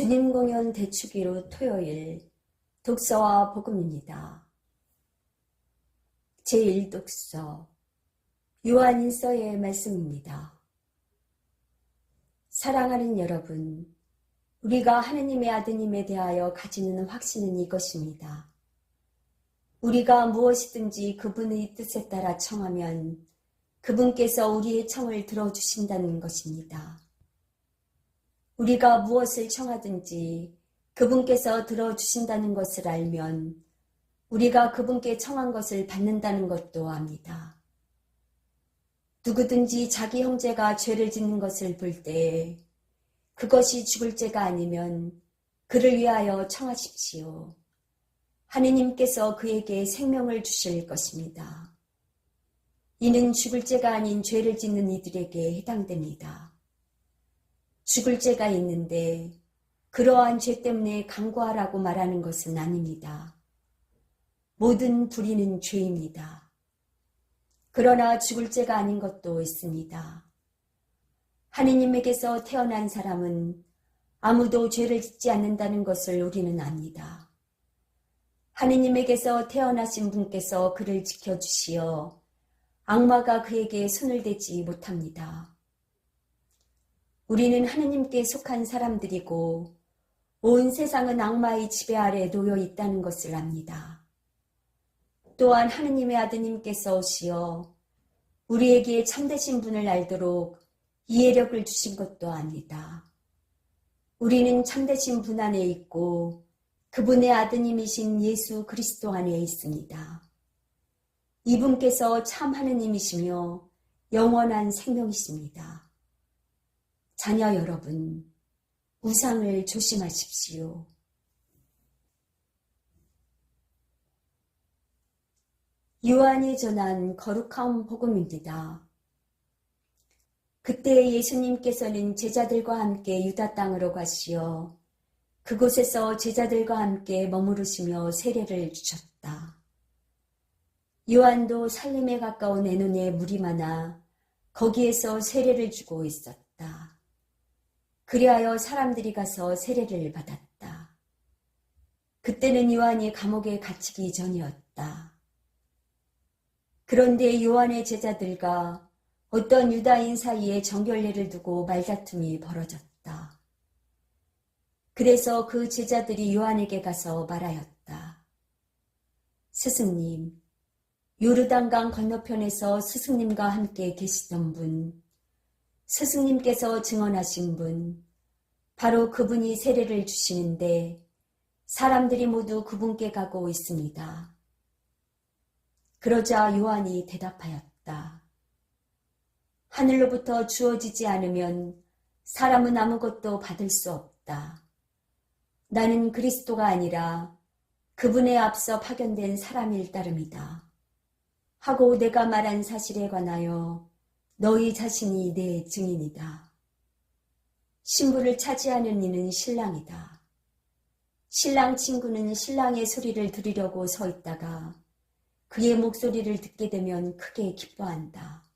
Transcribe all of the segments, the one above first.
주님 공연 대축기로 토요일 독서와 복음입니다. 제1독서 요한일서의 말씀입니다. 사랑하는 여러분, 우리가 하느님의 아드님에 대하여 가지는 확신은 이것입니다. 우리가 무엇이든지 그분의 뜻에 따라 청하면 그분께서 우리의 청을 들어주신다는 것입니다. 우리가 무엇을 청하든지 그분께서 들어주신다는 것을 알면 우리가 그분께 청한 것을 받는다는 것도 압니다. 누구든지 자기 형제가 죄를 짓는 것을 볼때 그것이 죽을 죄가 아니면 그를 위하여 청하십시오. 하느님께서 그에게 생명을 주실 것입니다. 이는 죽을 죄가 아닌 죄를 짓는 이들에게 해당됩니다. 죽을 죄가 있는데 그러한 죄 때문에 강구하라고 말하는 것은 아닙니다. 모든 불의는 죄입니다. 그러나 죽을 죄가 아닌 것도 있습니다. 하느님에게서 태어난 사람은 아무도 죄를 짓지 않는다는 것을 우리는 압니다. 하느님에게서 태어나신 분께서 그를 지켜주시어 악마가 그에게 손을 대지 못합니다. 우리는 하느님께 속한 사람들이고 온 세상은 악마의 지배 아래 놓여 있다는 것을 압니다. 또한 하느님의 아드님께서 오시어 우리에게 참되신 분을 알도록 이해력을 주신 것도 압니다. 우리는 참되신 분 안에 있고 그분의 아드님이신 예수 그리스도 안에 있습니다. 이분께서 참 하느님이시며 영원한 생명이십니다. 자녀 여러분, 우상을 조심하십시오. 요한이 전한 거룩한 복음입니다. 그때 예수님께서는 제자들과 함께 유다 땅으로 가시어 그곳에서 제자들과 함께 머무르시며 세례를 주셨다. 요한도 살림에 가까운 에논에 물이 많아 거기에서 세례를 주고 있었다. 그리하여 사람들이 가서 세례를 받았다. 그때는 요한이 감옥에 갇히기 전이었다. 그런데 요한의 제자들과 어떤 유다인 사이에 정결례를 두고 말다툼이 벌어졌다. 그래서 그 제자들이 요한에게 가서 말하였다. 스승님, 요르단강 건너편에서 스승님과 함께 계시던 분, 스승님께서 증언하신 분, 바로 그분이 세례를 주시는데 사람들이 모두 그분께 가고 있습니다. 그러자 요한이 대답하였다. 하늘로부터 주어지지 않으면 사람은 아무것도 받을 수 없다. 나는 그리스도가 아니라 그분에 앞서 파견된 사람일 따름이다. 하고 내가 말한 사실에 관하여 너희 자신이 내 증인이다. 신부를 차지하는 이는 신랑이다. 신랑 친구는 신랑의 소리를 들으려고 서 있다가 그의 목소리를 듣게 되면 크게 기뻐한다.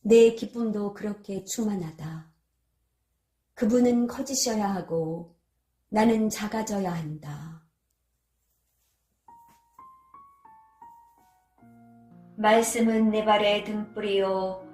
내 기쁨도 그렇게 충만하다. 그분은 커지셔야 하고 나는 작아져야 한다. 말씀은 내 발의 등불이요